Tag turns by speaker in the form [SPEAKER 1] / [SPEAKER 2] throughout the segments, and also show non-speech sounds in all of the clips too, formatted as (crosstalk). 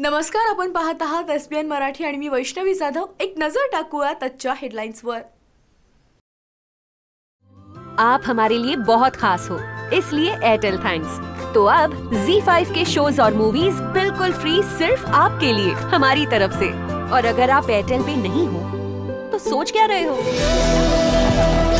[SPEAKER 1] नमस्कार आपण पाहत आहात एस बी एन मराठी आणि मी वैष्णवी जाधव एक नजर टाकूयात आजच्या हेडलाइंसवर
[SPEAKER 2] आप हमारे लिए बहुत खास हो इसलिए एयरटेल थैंक्स तो अब Z5 के शोज और मूवीज बिल्कुल फ्री सिर्फ आपके लिए हमारी तरफ से और अगर आप एयरटेल पे नहीं हो तो सोच क्या रहे हो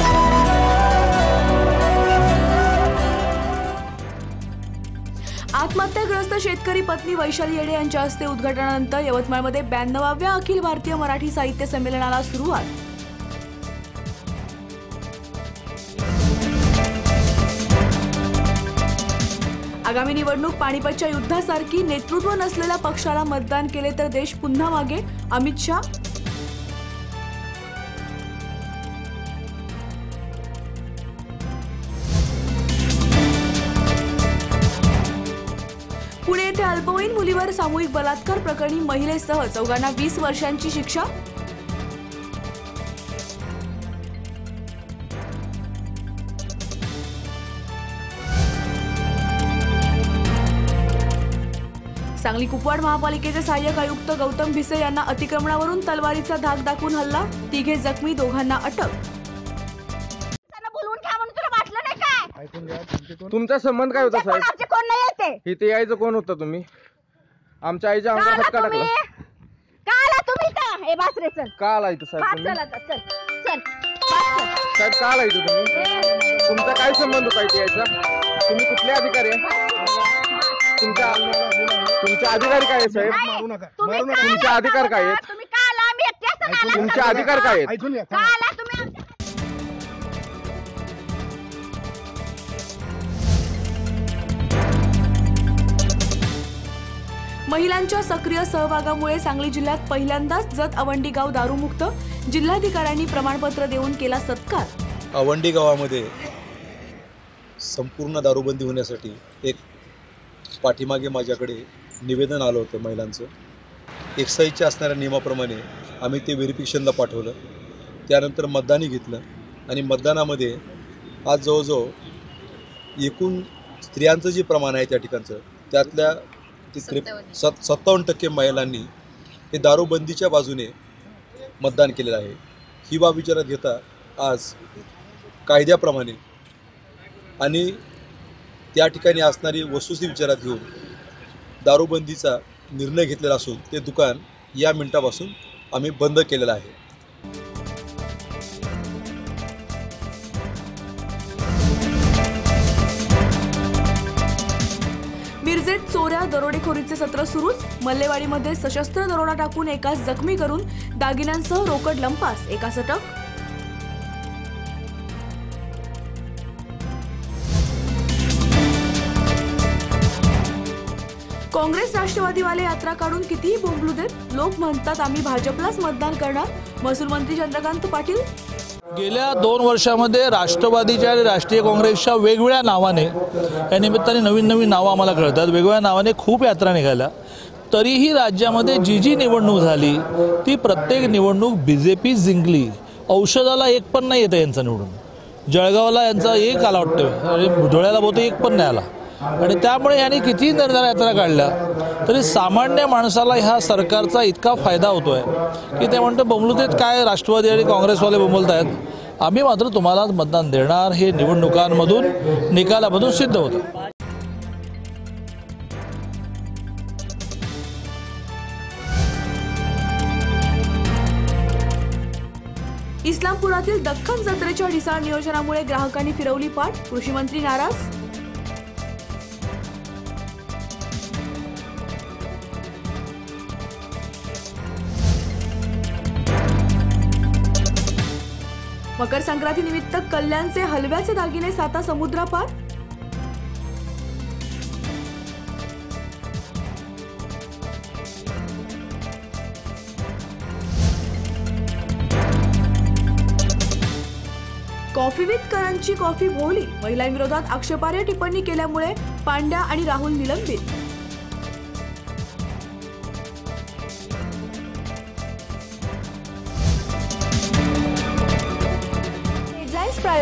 [SPEAKER 1] आत्महत्याग्रस्त शेतकरी पत्नी वैशाली येडे यांच्या हस्ते उद्घाटनानंतर यवतमाळमध्ये ब्याण्णवाव्या अखिल भारतीय मराठी साहित्य संमेलनाला सुरुवात आगामी निवडणूक पाणीपतच्या युद्धासारखी नेतृत्व नसलेल्या पक्षाला मतदान केले तर देश पुन्हा मागे अमित शाह अल्पवयीन मुलीवर सामूहिक बलात्कार प्रकरणी महिलेसह चौघांना वीस वर्षांची शिक्षा सांगली कुपवाड महापालिकेचे सहाय्यक आयुक्त गौतम भिसे यांना अतिक्रमणावरून तलवारीचा धाक दाखवून हल्ला तिघे जखमी दोघांना अटक
[SPEAKER 3] तुमचा संबंध काय होता साहेब इथे यायचं कोण होता तुम्ही आमच्या आईच्या अंगावर काला का टाकला
[SPEAKER 4] का आला तुम्ही का हे बासरे चल
[SPEAKER 3] का आला इथं साहेब तुम्ही चल चल साहेब का आला तुम्ही तुमचा काय संबंध होता इथे यायचा तुम्ही कुठले अधिकारी आहे तुमच्या तुमचे अधिकारी काय आहे साहेब मारू नका, तुमचे अधिकार काय आहेत? तुमचे अधिकार काय आहेत?
[SPEAKER 1] महिलांच्या सक्रिय सहभागामुळे सांगली जिल्ह्यात पहिल्यांदाच जत अवंडी गाव दारूमुक्त जिल्हाधिकाऱ्यांनी प्रमाणपत्र देऊन केला सत्कार
[SPEAKER 5] अवंडी गावामध्ये संपूर्ण दारूबंदी होण्यासाठी एक पाठीमागे माझ्याकडे निवेदन आलं होतं महिलांचं एक्साईजच्या असणाऱ्या नियमाप्रमाणे आम्ही ते व्हेरिफिकेशनला पाठवलं त्यानंतर मतदानही घेतलं आणि मतदानामध्ये आज जवळजवळ एकूण स्त्रियांचं जे प्रमाण आहे त्या ठिकाणचं त्यातल्या ते त्रेप सत् सत्तावन्न टक्के महिलांनी हे दारूबंदीच्या बाजूने मतदान केलेलं आहे ही बाब विचारात घेता आज कायद्याप्रमाणे आणि त्या ठिकाणी असणारी वस्तुस्थिती विचारात घेऊन दारूबंदीचा निर्णय घेतलेला असून ते दुकान या मिनटापासून आम्ही बंद केलेलं आहे
[SPEAKER 1] विजेत चोऱ्या दरोडेखोरीचे सत्र सुरूच मल्लेवाडीमध्ये सशस्त्र दरोडा टाकून एकास जखमी करून दागिन्यांसह रोकड लंपास एकास अटक काँग्रेस राष्ट्रवादीवाले यात्रा काढून कितीही बोंबलू देत लोक म्हणतात आम्ही भाजपलाच मतदान करणार महसूल मंत्री चंद्रकांत पाटील
[SPEAKER 6] गेल्या दोन वर्षामध्ये राष्ट्रवादीच्या आणि राष्ट्रीय काँग्रेसच्या वेगवेगळ्या नावाने या निमित्ताने नवीन नवीन नावं आम्हाला कळतात वेगवेगळ्या नावाने खूप यात्रा निघाल्या तरीही राज्यामध्ये जी जी निवडणूक झाली ती प्रत्येक निवडणूक बी जे पी जिंकली औषधाला एक पण नाही येतं यांचं निवडून जळगावला यांचा एक आला वाटतं म्हणजे धुळ्याला बहुतेक एक पण नाही आला आणि त्यामुळे यांनी कितीही निर्धार काढल्या तरी सामान्य माणसाला ह्या सरकारचा इतका फायदा होतो आहे की ते म्हणतो बमलुतेत काय राष्ट्रवादी आणि काँग्रेसवाले बोंबलत आहेत आम्ही मात्र तुम्हाला मतदान देणार हे निवडणुकांमधून निकालामधून सिद्ध होतं
[SPEAKER 1] इस्लामपुरातील दख्खन जत्रेच्या ढिसाळ नियोजनामुळे ग्राहकांनी फिरवली पाठ कृषी मंत्री नाराज मकर निमित्त कल्याणचे हलव्याचे दागिने साता समुद्रापार कॉफी विथ करांची कॉफी भोवली महिलांविरोधात आक्षेपार्ह टिप्पणी केल्यामुळे पांड्या आणि राहुल निलंबित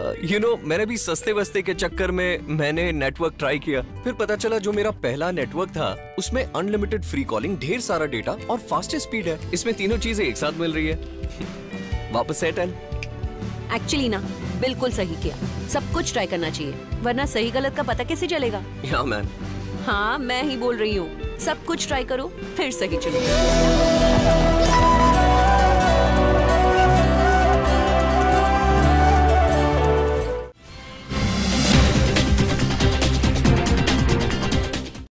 [SPEAKER 7] you uh, no you know, मैंने भी सस्ते वस्ते के चक्कर में मैंने नेटवर्क ट्राई किया फिर पता चला जो मेरा पहला नेटवर्क था उसमें अनलिमिटेड फ्री कॉलिंग ढेर सारा डेटा और फास्टेस्ट स्पीड है इसमें तीनों चीजें एक साथ मिल रही है (laughs) वापस सेट है
[SPEAKER 8] एक्चुअली ना बिल्कुल सही किया सब कुछ ट्राई करना चाहिए वरना सही गलत का पता कैसे चलेगा या मैम हाँ मैं ही बोल रही हूँ सब कुछ ट्राई करो फिर सही चलो